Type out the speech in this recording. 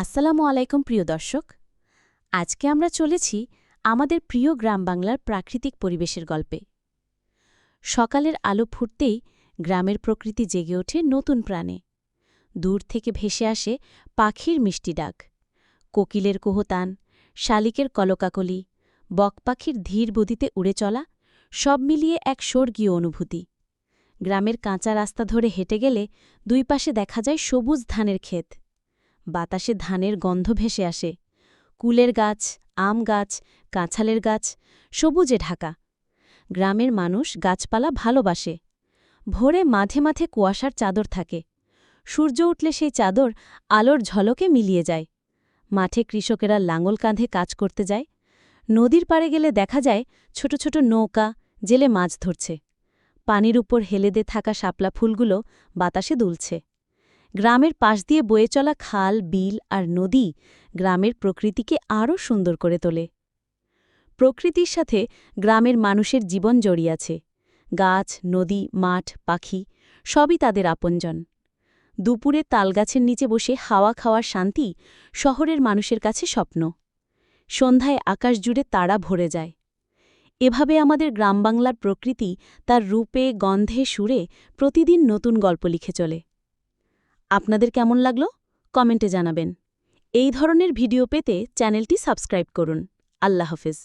আসসালামু আলাইকুম, প্রিয় দর্শক। আজকে আমরা চলেছি আমাদের প্রিয় গ্রাম বাংলার প্রাকৃতিক পরিবেশের গল্পে। সকালের আলো ফুটতেই গ্রামের প্রকৃতি জেগে ওঠে নতুন প্রাণে। দূর থেকে ভেসে আসে পাখির মিষ্টি ডাক। কোকিলের কোহতান, শালিকের কলকাকলি বকপাখির ধীর বদিতে উড়ে চলা, সব মিলিয়ে এক স্বর্গীয় অনুভূতি। গ্রামের কাঁচা রাস্তা ধরে হেঁটে গেলে দুই পাশে দেখা যায় সবুজ ধানের ক্ষেত। বাতাসে ধানের গন্ধ ভেসে আসে। কুলের গাছ, আম গাছ, কাঁঠালের গাছ, সবুজে ঢাকা। গ্রামের মানুষ গাছপালা ভালোবাসে। ভোরে মাঝে মাঝে কুয়াশার চাদর থাকে। সূর্য উঠলে সেই চাদর আলোর ঝলকে মিলিয়ে যায়। মাঠে কৃষকেরা লাঙল কাঁধে কাজ করতে যায়। নদীর পাড়ে গেলে দেখা যায় ছোট ছোট নৌকা জেলে মাছ ধরছে। পানির উপর হেলেদে থাকা শাপলা ফুলগুলো বাতাসে দুলছে। গ্রামের পাশ দিয়ে বয়ে চলা খাল, বিল আর নদী গ্রামের প্রকৃতিকে আরও সুন্দর করে তোলে। প্রকৃতির সাথে গ্রামের মানুষের জীবন জড়িয়ে আছে গাছ, নদী, মাঠ, পাখি সবই তাদের আপনজন। দুপুরে তালগাছের নিচে বসে হাওয়া খাওয়ার শান্তি শহরের মানুষের কাছে স্বপ্ন। সন্ধ্যায় আকাশ জুড়ে তারা ভরে যায়। এভাবে আমাদের গ্রামবাংলার প্রকৃতি তার রূপে, গন্ধে, সুরে প্রতিদিন নতুন গল্প লিখে চলে। আপনাদের কেমন লাগল? কমেন্টে জানাবেন। এই ধরনের ভিডিও পেতে চ্যানেলটি সাবস্ক্রাইব করুন। আল্লাহ হাফিজ।